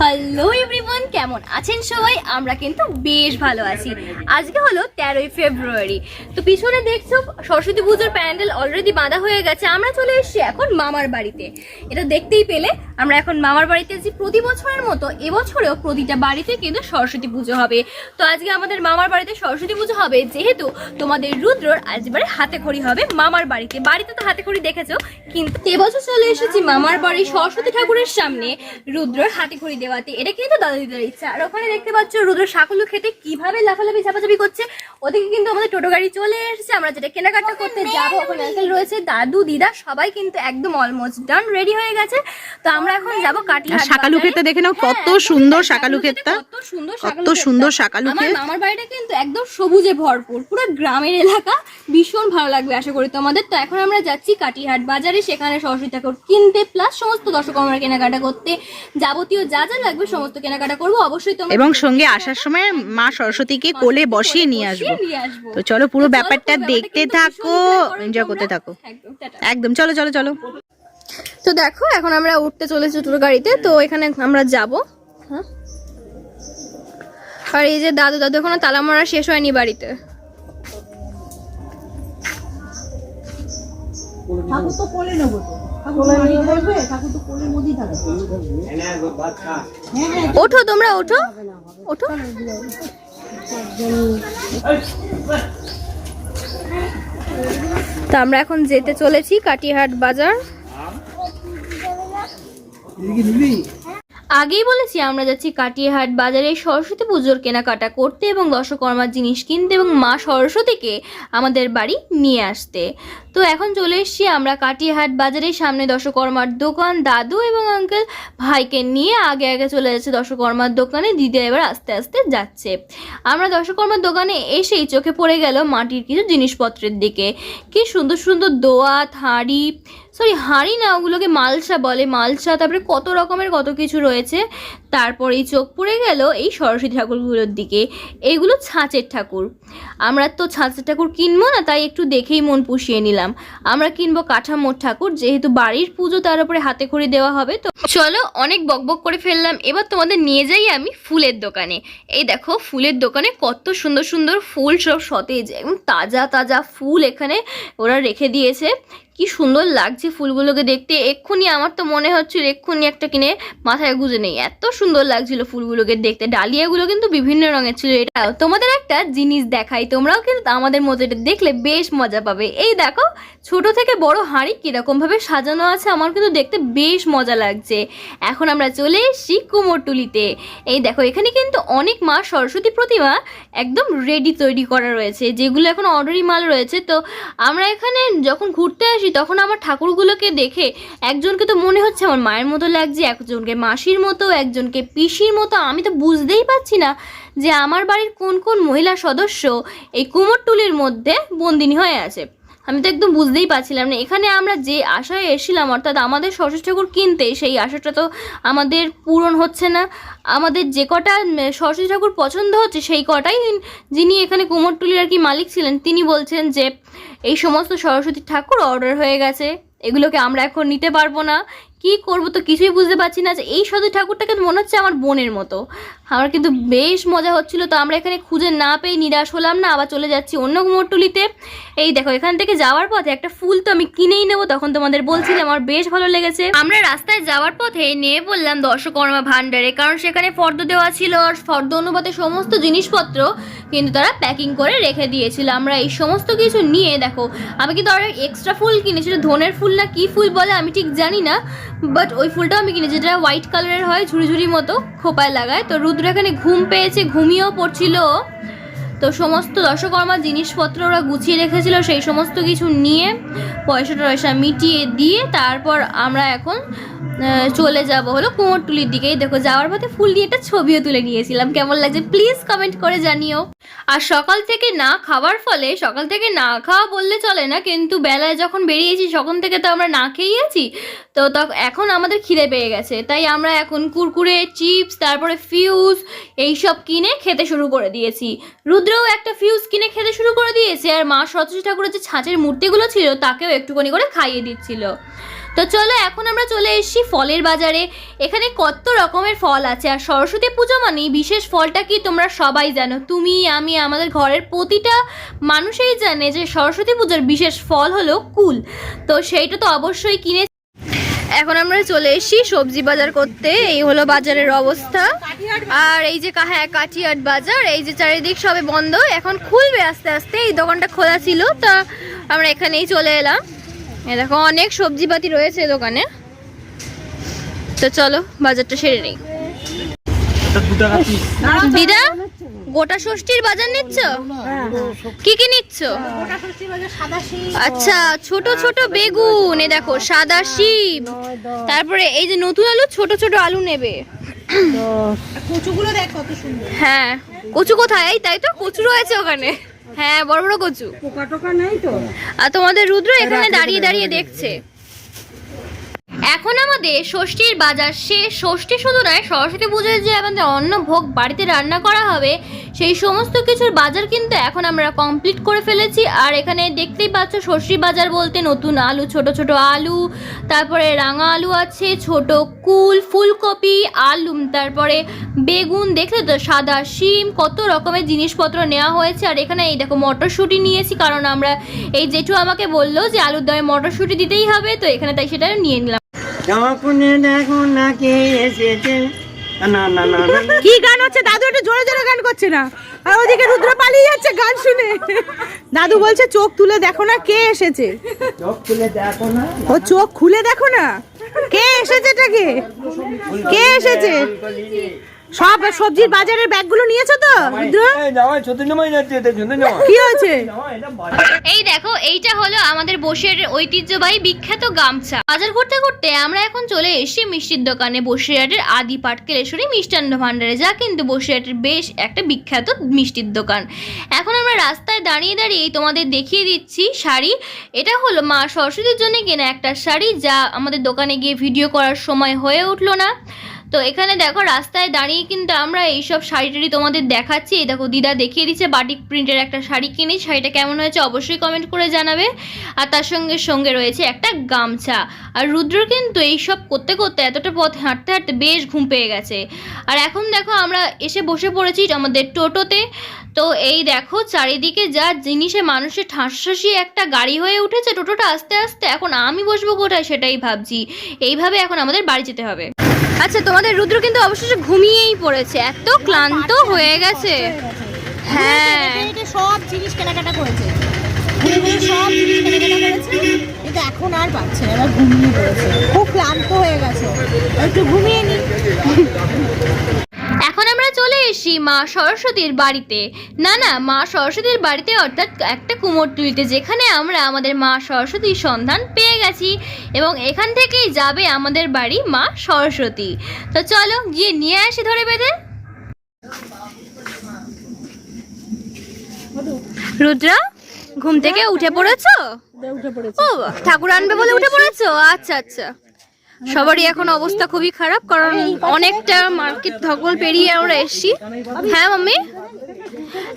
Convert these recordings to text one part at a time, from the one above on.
Hello every কেমন আছেন সবাই? আমরা কিন্তু বেশ ভালো আছি। আজকে হলো তেরোই ফেব্রুয়ারি। তো পিছনে দেখছ, সরস্বতী পুজোর প্যান্ডেল অলরেডি বাঁধা হয়ে গেছে। আমরা চলে এসেছি এখন মামার বাড়িতে। এটা দেখতেই পেলে, আমরা এখন মামার বাড়িতে আছি। প্রতি বছরের মতো এবছরেও প্রতিটা বাড়িতে কিন্তু সরস্বতী পুজো হবে। তো আজকে আমাদের মামার বাড়িতে সরস্বতী পুজো হবে। যেহেতু তোমাদের রুদ্রর আজবারে হাতে খড়ি হবে মামার বাড়িতে। বাড়িতে তো হাতে খড়ি দেখেছ, কিন্তু এবছর চলে এসেছি মামার বাড়ি সরস্বতী ঠাকুরের সামনে রুদ্রর হাতে খড়ি দেওয়াতে। এটা কিন্তু দাদা দিদার ইচ্ছা। আর ওখানে দেখতে পাচ্ছ রুদ্র সাকুলু খেতে কীভাবে লাফালাফি ঝাপাঝাপি করছে। ওদিকে কিন্তু আমাদের টোটো গাড়ি চলে এসেছে। আমরা যেটা কেনাকাটা করতে যাব ওখানে আঙ্কেল রয়েছে দাদু দিদা সবাই কিন্তু একদম অলমোস্ট ডান রেডি হয়ে গেছে। তো আমরা এখন যাব কাটি শাকালু ক্ষেতটা দেখে নাও কত সুন্দর শাকালু ক্ষেতটা কত সুন্দর কত শাকালু সুন্দর শাকালু আমার বাড়িটা কিন্তু একদম সবুজে ভরপুর। পুরো গ্রামের এলাকা ভীষণ ভালো লাগবে আশা করি তোমাদের। তো এখন আমরা যাচ্ছি কাটিহাট বাজারে। সেখানে সরস্বতী ঠাকুর কিনতে প্লাস সমস্ত দর্শক আমরা কেনাকাটা করতে যাবতীয় যা যা লাগবে সমস্ত কেনাকাটা করব। অবশ্যই এবং সঙ্গে আসার সময় মা সরস্বতীকে কোলে বসিয়ে নিয়ে আসব। তো চলো পুরো ব্যাপারটা দেখতে থাকো এনজয় করতে থাকো। একদম চলো চলো চলো। তো দেখো এখন আমরা উঠতে চলেছি টোটো গাড়িতে তো এখানে আমরা যাব। হ্যাঁ? আর এই যে দাদু দাদু এখনও তালা মারা শেষ হয়নি বাড়িতে। ঠাকুর তো কোলে নেব তো। ওঠো তোমরা ওঠো। ওঠো। তো আমরা এখন যেতে চলেছি কাটিহাট বাজার। আগেই বলেছি, আমরা যাচ্ছি কাটিয়াহাট বাজারে সরস্বতী পুজোর কেনাকাটা করতে এবং দশকর্মার জিনিস কিনতে এবং মা সরস্বতীকে আমাদের বাড়ি নিয়ে আসতে। তো এখন চলে এসেছি আমরা কাটিয়াহাট বাজারের সামনে দশকর্মার দোকান। দাদু এবং আঙ্কেল ভাইকে নিয়ে আগে আগে চলে যাচ্ছে দশকর্মার দোকানে। দিদি এবার আস্তে আস্তে যাচ্ছে। আমরা দশকর্মার দোকানে এসেই চোখে পড়ে গেল মাটির কিছু জিনিসপত্রের দিকে। কি সুন্দর সুন্দর দোয়া হাঁড়ি সরি হাঁড়ি না, ওগুলোকে মালসা বলে। মালসা তারপরে কত রকমের কত কিছু রয়েছে। তারপরেই চোখ পড়ে গেল এই সরস্বতী ঠাকুরগুলোর দিকে। এইগুলো ছাঁচের ঠাকুর। আমরা তো ছাঁচের ঠাকুর কিনবো না, তাই একটু দেখেই মন পুষিয়ে নিলাম। আমরা কিনবো কাঠামোর ঠাকুর, যেহেতু বাড়ির পুজো তার উপরে হাতে খড়ি দেওয়া হবে, তো চলো অনেক বকবক করে ফেললাম। এবার তোমাদের নিয়ে যাই আমি ফুলের দোকানে। এই দেখো, ফুলের দোকানে কত সুন্দর সুন্দর ফুল সব সতেজ, একদম তাজা তাজা ফুল এখানে ওরা রেখে দিয়েছে। কি সুন্দর লাগছে ফুলগুলোকে দেখতে। এক্ষুনি আমার তো মনে হচ্ছিল এক্ষুনি একটা কিনে মাথায় গুজে নেই। এত সুন্দর লাগছিল ফুলগুলোকে দেখতে। ডালিয়াগুলো কিন্তু বিভিন্ন রঙের ছিল। এটা তোমাদের একটা জিনিস দেখাই। তোমরাও কিন্তু আমাদের মতো এটা দেখলে বেশ মজা পাবে। এই দেখো, ছোট থেকে বড় হাঁড়ি কীরকম ভাবে সাজানো আছে। আমার কিন্তু দেখতে বেশ মজা লাগছে। এখন আমরা চলে এসেছি কুমোরটুলিতে। এই দেখো, এখানে কিন্তু অনেক মা সরস্বতী প্রতিমা একদম রেডি তৈরি করা রয়েছে। যেগুলো এখন অর্ডারি মাল রয়েছে। তো আমরা এখানে যখন ঘুরতে আসি তখন আমার ঠাকুরগুলোকে দেখে একজনকে তো মনে হচ্ছে আমার মায়ের মতো লাগছে, একজনকে মাসির মতো, একজনকে পিসির মতো। আমি তো বুঝতেই পারছি না যে আমার বাড়ির কোন কোন মহিলা সদস্য এই কুমোরটুলির মধ্যে বন্দিনী হয়ে আছে। আমি তো একদম বুঝতেই পারছিলাম না। এখানে আমরা যে আশায় এসেছিলাম, অর্থাৎ আমাদের সরস্বতী ঠাকুর কিনতে, সেই আশাটা তো আমাদের পূরণ হচ্ছে না। আমাদের যে কটা সরস্বতী ঠাকুর পছন্দ হচ্ছে, সেই কটাই যিনি এখানে কুমোরটুলির আর কি মালিক ছিলেন, তিনি বলছেন যে, এই সমস্ত সরস্বতী ঠাকুর অর্ডার হয়ে গেছে। এগুলোকে আমরা এখন নিতে পারব না। কি করব তো কিছুই বুঝতে পারছি না যে এই সরস্বতী ঠাকুরটাকে তো মনে হচ্ছে আমার বোনের মতো। আমার কিন্তু বেশ মজা হচ্ছিল, তো আমরা এখানে খুঁজে না পেয়ে নিরাশ হলাম না, আবার চলে যাচ্ছি অন্য কুমোরটুলিতে এই দেখো, এখান থেকে যাওয়ার পথে একটা ফুল তো আমি কিনেই নেব, তখন তোমাদের বলছিলাম, আমার বেশ ভালো লেগেছে। আমরা রাস্তায় যাওয়ার পথে নিয়ে বললাম দর্শকর্মা ভান্ডারে কারণ সেখানে ফর্দ দেওয়া ছিল আর ফর্দ অনুপাতে সমস্ত জিনিসপত্র কিন্তু তারা প্যাকিং করে রেখে দিয়েছিল। আমরা এই সমস্ত কিছু নিয়ে, দেখো, আমি কিন্তু আরও এক্সট্রা ফুল কিনেছি, ধনের ফুল না কি ফুল বলে আমি ঠিক জানি না বাট ওই ফুলটা আমি কিনেছি, যেটা হোয়াইট কালারের হয় ঝুড়ি মতো খোপায় লাগায়। তো রুদ্র এখানে ঘুম পেয়েছে, ঘুমিয়েও পড়ছিল। তো সমস্ত দশকর্মার জিনিসপত্র ওরা গুছিয়ে রেখেছিল, সেই সমস্ত কিছু নিয়ে পয়সা টয়সা মিটিয়ে দিয়ে তারপর আমরা এখন চলে যাব হলো কুমোরটুলির দিকেই। দেখো, যাওয়ার পথে ফুল দিয়ে একটা ছবিও তুলে নিয়েছিলাম। কেমন লাগছে? প্লিজ কমেন্ট করে জানিও। আর সকাল থেকে না খাওয়ার ফলে, সকাল থেকে না খাওয়া বললে চলে না, কিন্তু বেলায় যখন বেরিয়েছি তখন থেকে তো আমরা না খেয়েই আছি। তো এখন আমাদের খিদে পেয়ে গেছে। তাই আমরা এখন কুরকুরে, চিপস, তারপরে ফিউজ এইসব কিনে খেতে শুরু করে দিয়েছি। রুদ্রও একটা ফিউজ কিনে খেতে শুরু করে দিয়েছে আর মা সরস্বতী ঠাকুরের যে ছাঁচের মূর্তিগুলো ছিল তাকেও একটুখানি করে খাইয়ে দিচ্ছিল। তো চলো এখন আমরা চলে এসেছি ফলের বাজারে। এখানে কত রকমের ফল আছে আর সরস্বতী পুজো মানে বিশেষ ফলটা কি তোমরা সবাই জানো? তুমি, আমি, আমাদের ঘরের প্রতিটা মানুষই জানে যে সরস্বতী পুজোর বিশেষ ফল হলো কুল। তো সেইটা তো অবশ্যই কিনে এখন আমরা চলে এসেছি সবজি বাজার করতে। এই হলো বাজারের অবস্থা। আর এই যে হ্যাঁ কাঠিয়াট বাজার এই যে চারিদিক সবে বন্ধ। এখন খুলবে আস্তে আস্তে। এই দোকানটা খোলা ছিল তা আমরা এখানেই চলে এলাম। দেখো অনেক সবজিপাতি রয়েছে দোকানে। তো চলো বাজারটা সেরে নেই। দিদা? গোটা ষষ্ঠীর বাজার নিচ্ছ? কি কি নিচ্ছ? আচ্ছা ছোট ছোট বেগুন এ দেখো সাদা শিব তারপরে এই যে নতুন আলু ছোট ছোট আলু নেবে। হ্যাঁ কচু কোথায়? তাই তো কচু রয়েছে ওখানে। হ্যাঁ বড় বড় কচু। পোকা টোকা নেই তো? আর তোমাদের রুদ্র এখানে দাঁড়িয়ে দাঁড়িয়ে দেখছে। এখন আমাদের ষষ্ঠীর বাজার সে ষষ্ঠী শুধু নয়, সরস্বতী পুজোয় যে আমাদের অন্ন ভোগ বাড়িতে রান্না করা হবে, সেই সমস্ত কিছুর বাজার কিন্তু এখন আমরা কমপ্লিট করে ফেলেছি। আর এখানে দেখতেই পাচ্ছ, ষষ্ঠী বাজার বলতে নতুন আলু, ছোট ছোট আলু, তারপরে রাঙা আলু আছে, ছোট কুল, ফুলকপি আলু তারপরে বেগুন, দেখলে তো সাদা শিম, কত রকমের জিনিসপত্র নেওয়া হয়েছে। আর এখানে এই দেখো মটরশুঁটি নিয়েছি, কারণ আমরা এই জেঠু আমাকে বলল যে আলুর দমে মটরশুঁটি দিতেই হবে, তো এখানে তাই সেটা নিয়ে নিলাম। যখনে দেখো না কে এসেছে না। কি গান হচ্ছে? দাদু একটু জোরে জোরে গান করছে না। আর ওদিকে রুদ্র পালিয়ে যাচ্ছে গান শুনে। দাদু বলছে চোখ তুলে দেখো না কে এসেছে? চোখ খুলে দেখো না। ও চোখ খুলে দেখো না? কে এসেছে এটাকে? কে এসেছে? সব সবজির বাজারের ব্যাগগুলো নিয়েছো তো কি হয়েছে। এই দেখো এইটা হলো আমাদের বসির ঐতিহ্যবাহী বিখ্যাত গামছা। বাজার করতে করতে আমরা এখন চলে এসেছি মিষ্টির দোকানে। বসিরহাটের আদি পাটকেলেশ্বরী মিষ্টান্ন ভাণ্ডারে যা কিন্তু বসিরহাটের বেশ একটা বিখ্যাত মিষ্টির দোকান। এখন আমরা রাস্তায় দাঁড়িয়ে দাঁড়িয়ে তোমাদের দেখিয়ে দিচ্ছি শাড়ি। এটা হলো মা সরস্বতীর জন্য কেনা একটা শাড়ি যা আমাদের দোকানে গিয়ে ভিডিও করার সময় হয়ে উঠল না। তো এখানে দেখো রাস্তায় দাঁড়িয়ে কিন্তু আমরা এইসব শাড়ি টাড়ি তোমাদের দেখাচ্ছি। এই দেখো দিদা দেখিয়ে দিচ্ছে বাটিক প্রিন্টের একটা শাড়ি কিনি। শাড়িটা কেমন হয়েছে অবশ্যই কমেন্ট করে জানাবে। আর তার সঙ্গে সঙ্গে রয়েছে একটা গামছা। আর রুদ্র কিন্তু এইসব করতে করতে এতটা পথ হাঁটতে হাঁটতে বেশ ঘুম পেয়ে গেছে। আর এখন দেখো আমরা এসে বসে পড়েছি আমাদের টোটোতে। তো এই দেখো চারিদিকে যা জিনিসে মানুষের ঠাসঠাসি একটা গাড়ি হয়ে উঠেছে টোটোটা আস্তে আস্তে। এখন আমি বসবো কোথায় সেটাই ভাবছি। এইভাবে এখন আমাদের বাড়ি যেতে হবে। আচ্ছা তোমাদের রুদ্র কিন্তু অবশেষে ঘুমিয়েই পড়েছে। এত ক্লান্ত হয়ে গেছে। হ্যাঁ। সব জিনিস কেনাকাটা করেছে। সব জিনিস এখন আর পাচ্ছে না খুব ক্লান্ত হয়ে গেছে। একটু ঘুমিয়ে নি। আমরা চলে এসেছি মা সরস্বতীর বাড়িতে। না না মা সরস্বতীর বাড়িতে অর্থাৎ একটা কুমোরটুলিতে যেখানে আমরা আমাদের মা সরস্বতীর সন্ধান পেয়ে গেছি এবং এখান থেকেই যাবে আমাদের বাড়ি মা সরস্বতী। তো চলো গিয়ে নিয়ে আসি ধরে বেঁধে। রুদ্রা ঘুম থেকে উঠে পড়েছো। ও ঠাকুর আনবে বলে উঠে পড়েছো? আচ্ছা আচ্ছা। সবারই এখন অবস্থা খুবই খারাপ কারণ অনেকটা মার্কেট ধকল পেরিয়ে আমরা এসেছি। হ্যাঁ মাম্মি?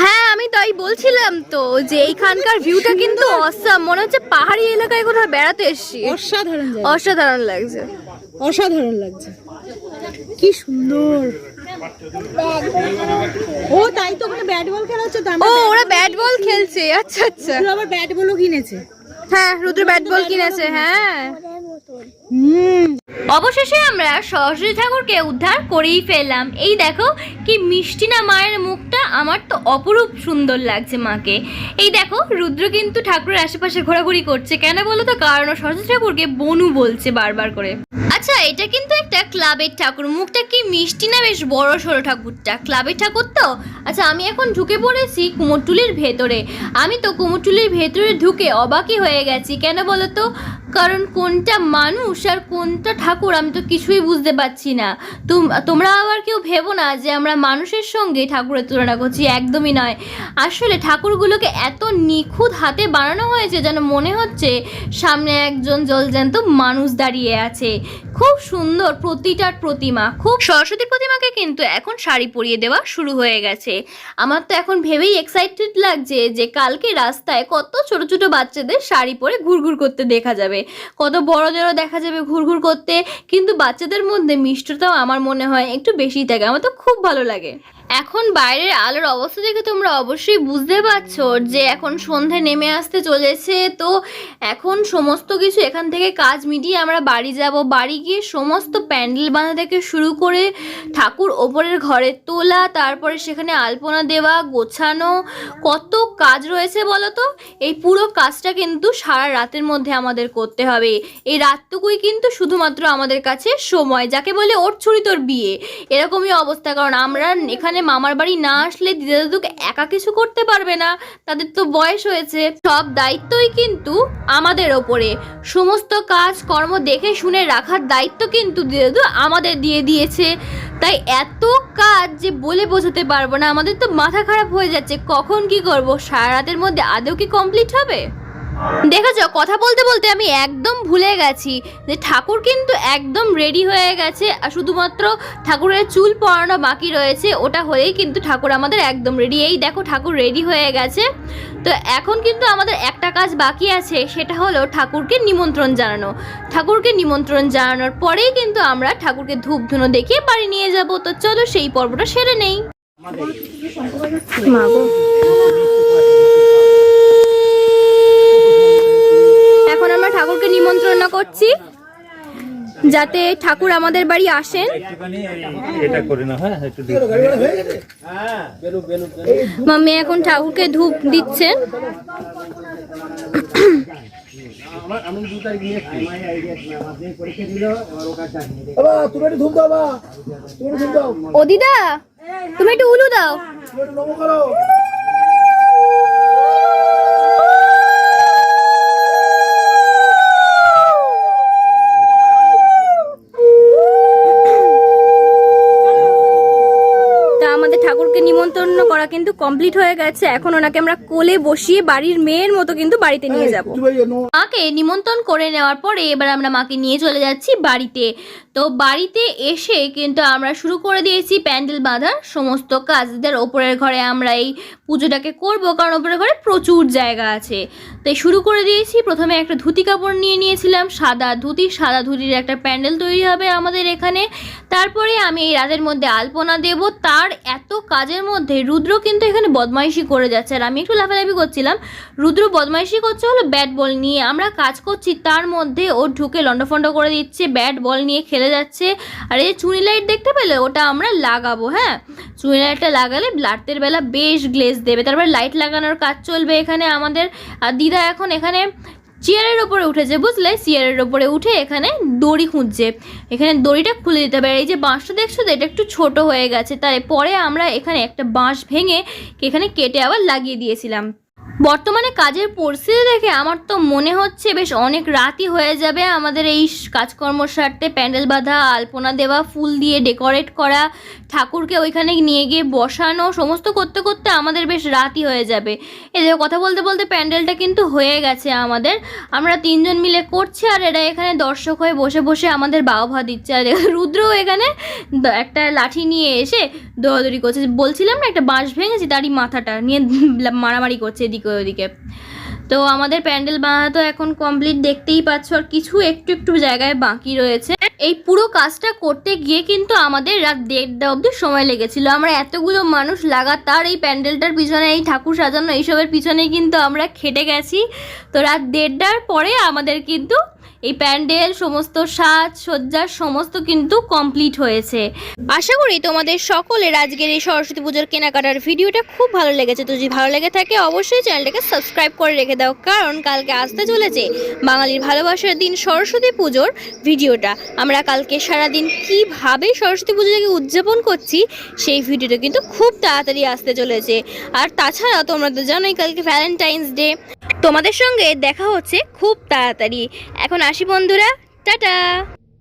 হ্যাঁ আমি তাই বলছিলাম তো যে এইখানকার ভিউটা কিন্তু অসাম মনে হচ্ছে পাহাড়ি এলাকায় কোথাও বেড়াতে এসেছি। অসাধারণ অসাধারণ লাগছে। অসাধারণ লাগছে। কি সুন্দর। ও তাই তো ওখানে ব্যাট বল খেলা হচ্ছে ও ওরা ব্যাট বল খেলছে আচ্ছা আচ্ছা। আবার ব্যাট বলও কিনেছে। হ্যাঁ রুদ্র ব্যাট বল কিনেছে। হ্যাঁ। অবশেষে আমরা সরস্বতী ঠাকুরকে উদ্ধার করেই ফেললাম। এই দেখো কি মিষ্টি না মায়ের মুখটা, আমার তো অপরূপ সুন্দর লাগছে মাকে। এই দেখো, রুদ্র কিন্তু ঠাকুরের আশেপাশে ঘোরাঘুরি করছে। কেন বলো তো? কারণ সরস্বতী ঠাকুরকে বনু বলছে বারবার করে। আচ্ছা এটা কিন্তু একটা ক্লাবের ঠাকুর। মুখটা কি মিষ্টি না বেশ বড় সড়ো ঠাকুরটা? ক্লাবের ঠাকুর তো? আচ্ছা আমি এখন ঢুকে পড়েছি কুমোরটুলির ভেতরে। আমি তো কুমোরটুলির ভেতরে ঢুকে অবাকই হয়ে গেছি। কেন বলো তো? কারণ কোনটা মানুষ আর কোনটা ঠাকুর আমি তো কিছুই বুঝতে পারছি না। তোমরা আবার কেউ ভেবো না যে আমরা মানুষের সঙ্গে ঠাকুরের তুলনা করছি, একদমই নয়। আসলে ঠাকুরগুলোকে এত নিখুঁত হাতে বানানো হয়েছে যেন মনে হচ্ছে সামনে একজন জলজ্যান্ত মানুষ দাঁড়িয়ে আছে। খুব সুন্দর প্রতিটার প্রতিমা, খুব সরস্বতী প্রতিমাকে কিন্তু এখন শাড়ি পরিয়ে দেওয়া শুরু হয়ে গেছে। আমার তো এখন ভেবেই এক্সাইটেড লাগছে যে কালকে রাস্তায় কত ছোট ছোট বাচ্চাদের শাড়ি পরে ঘুরঘুর করতে দেখা যাবে। কত বড়দেরও দেখা যাবে ঘুরঘুর করতে। কিন্তু বাচ্চাদের মধ্যে মিষ্টতাও আমার মনে হয় একটু বেশি থাকে। আমার তো খুব ভালো লাগে। এখন বাইরের আলোর অবস্থা দেখে তোমরা অবশ্যই বুঝতে পারছ যে এখন সন্ধে নেমে আসতে চলেছে। তো এখন সমস্ত কিছু এখান থেকে কাজ মিটিয়ে আমরা বাড়ি যাব। বাড়ি গিয়ে সমস্ত প্যান্ডেল বাঁধা থেকে শুরু করে ঠাকুর ওপরের ঘরে তোলা, তারপরে সেখানে আলপনা দেওয়া, গোছানো, কত কাজ রয়েছে বলো তো? এই পুরো কাজটা কিন্তু সারা রাতের মধ্যে আমাদের করতে হবে। এই রাতটুকুই কিন্তু শুধুমাত্র আমাদের কাছে সময়, যাকে বলে ওর ছুরি তোর বিয়ে। এরকমই অবস্থা, কারণ আমরা এখানে মামার বাড়ি না আসলে দিদা দাদুকে একা কিছু করতে পারবে না। তাদের তো বয়স হয়েছে। সব দায়িত্বই কিন্তু আমাদের ওপরে। সমস্ত কাজ কর্ম দেখে শুনে রাখার দায়িত্ব কিন্তু দিদা দাদু আমাদের দিয়ে দিয়েছে। তাই এত কাজ যে বলে বোঝাতে পারব না, আমাদের তো মাথা খারাপ হয়ে যাচ্ছে। কখন কি করব? সারা রাতের মধ্যে আদৌ কি কমপ্লিট হবে? দেখেছ, কথা বলতে বলতে আমি একদম ভুলে গেছি যে ঠাকুর কিন্তু একদম রেডি হয়ে গেছে আর শুধুমাত্র ঠাকুরের চুল পরানো বাকি রয়েছে, ওটা হলেই কিন্তু ঠাকুর আমাদের একদম রেডি এই দেখো ঠাকুর রেডি হয়ে গেছে। তো এখন কিন্তু আমাদের একটা কাজ বাকি আছে, সেটা হলো ঠাকুরকে নিমন্ত্রণ জানানো। ঠাকুরকে নিমন্ত্রণ জানানোর পরেই কিন্তু আমরা ঠাকুরকে ধূপ ধুনো দেখিয়ে বাড়ি নিয়ে যাব। তো চলো সেই পর্বটা সেরে নেই এখন আমরা ঠাকুরকে নিমন্ত্রণ করছি যাতে ঠাকুর আমাদের বাড়ি আসেন। একটুখানি এটা করে না হ্যাঁ একটু মাম্মি এখন ঠাকুরকে ধূপ দিচ্ছেন তুমি একটু ধূপ দাও বা। তুমি একটু ধূপ দাও। ও দিদা তুমি একটু উলু দাও। করো। ঠাকুরকে নিমন্ত্রণ করা কিন্তু কমপ্লিট হয়ে গেছে। এখন ওনাকে আমরা কোলে বসিয়ে বাড়ির মেয়ের মতো কিন্তু বাড়িতে নিয়ে যাব। মাকে নিমন্ত্রণ করে নেওয়ার পরে এবার আমরা মাকে নিয়ে চলে যাচ্ছি বাড়িতে। তো বাড়িতে এসে কিন্তু আমরা শুরু করে দিয়েছি প্যান্ডেল বাঁধার সমস্ত কাজদের। ওপরের ঘরে আমরা এই পুজোটাকে করব কারণ ওপরের ঘরে প্রচুর জায়গা আছে। তাই শুরু করে দিয়েছি, প্রথমে একটা ধুতি কাপড় নিয়ে নিয়েছিলাম, সাদা ধুতি, সাদা ধুতির একটা প্যান্ডেল তৈরি হবে আমাদের এখানে। তারপরে আমি এই রাতের মধ্যে আলপনা দেব। তার এত কাজের মধ্যে রুদ্র কিন্তু এখানে বদমাইশি করে যাচ্ছে। আর আমি একটু লাফালাফি করছিলাম। রুদ্র বদমাইশি করছে হলো ব্যাট বল নিয়ে। আমরা কাজ করছি, তার মধ্যে ও ঢুকে লন্ডফন্ড করে দিচ্ছে ব্যাট বল নিয়ে খেলে যাচ্ছে। আর এই যে চুনি লাইট দেখতে পেলে, ওটা আমরা লাগাবো হ্যাঁ? চুনি লাইটটা লাগালে রাতের বেলা বেশ গ্লেজ দেবে। তারপরে লাইট লাগানোর কাজ চলবে এখানে আমাদের। দিদা এখন এখানে চেয়ারের ওপরে উঠেছে, বুঝলে? চেয়ারের ওপরে উঠে এখানে দড়ি খুঁজছে। এখানে দড়িটা খুলে দিতে হবে। এই যে বাঁশটা দেখছ তো, এটা একটু ছোট হয়ে গেছে। তার পরে আমরা এখানে একটা বাঁশ ভেঙে এখানে কেটে আবার লাগিয়ে দিয়েছিলাম। বর্তমানে কাজের পরিস্থিতি দেখে আমার তো মনে হচ্ছে বেশ অনেক রাতই হয়ে যাবে আমাদের এই কাজকর্ম সারতে, প্যান্ডেল বাঁধা, আলপনা দেওয়া, ফুল দিয়ে ডেকোরেট করা, ঠাকুরকে ওইখানে নিয়ে গিয়ে বসানো, সমস্ত করতে করতে আমাদের বেশ রাতই হয়ে যাবে। এই দেখো, কথা বলতে বলতে প্যান্ডেলটা কিন্তু হয়ে গেছে আমাদের। আমরা তিনজন মিলে করছি আর এরা এখানে দর্শক হয়ে বসে বসে আমাদের বাবা দিচ্ছে। আর রুদ্রও এখানে একটা লাঠি নিয়ে এসে দৌড়াদৌড়ি করছে। বলছিলাম না, একটা বাঁশ ভেঙেছি, তারই মাথাটা নিয়ে মারামারি করছে এদিকে ওদিকে তো আমাদের প্যান্ডেল বানানো তো এখন কমপ্লিট দেখতেই পাচ্ছ, আর কিছু একটু একটু জায়গায় বাকি রয়েছে। এই পুরো কাজটা করতে গিয়ে কিন্তু আমাদের রাত দেড়টা অবধি সময় লেগেছিল। আমরা এতগুলো মানুষ লাগাতার এই প্যান্ডেলটার পিছনে, এই ঠাকুর সাজানো, এইসবের পিছনে কিন্তু আমরা খেটে গেছি। তো রাত দেড়টার পরে আমাদের কিন্তু এই প্যান্ডেল, সমস্ত সাজ সজ্জার সমস্ত কিন্তু কমপ্লিট হয়েছে। আশা করি তোমাদের সকলের আজকের এই সরস্বতী পুজোর কেনাকাটার ভিডিওটা খুব ভালো লেগেছে। তো যদি ভালো লেগে থাকে, অবশ্যই চ্যানেলটাকে সাবস্ক্রাইব করে রেখে দাও, কারণ কালকে আসতে চলেছে বাঙালির ভালোবাসার দিন সরস্বতী পুজোর ভিডিওটা। আমরা কালকে সারাদিন কীভাবে সরস্বতী পুজোটাকে উদযাপন করছি, সেই ভিডিওটা কিন্তু খুব তাড়াতাড়ি আসতে চলেছে। আর তাছাড়া তোমরা তো জানোই, কালকে ভ্যালেন্টাইন্স ডে তোমাদের সঙ্গে দেখা হচ্ছে খুব তাড়াতাড়ি। এখন আসি বন্ধুরা টাটা!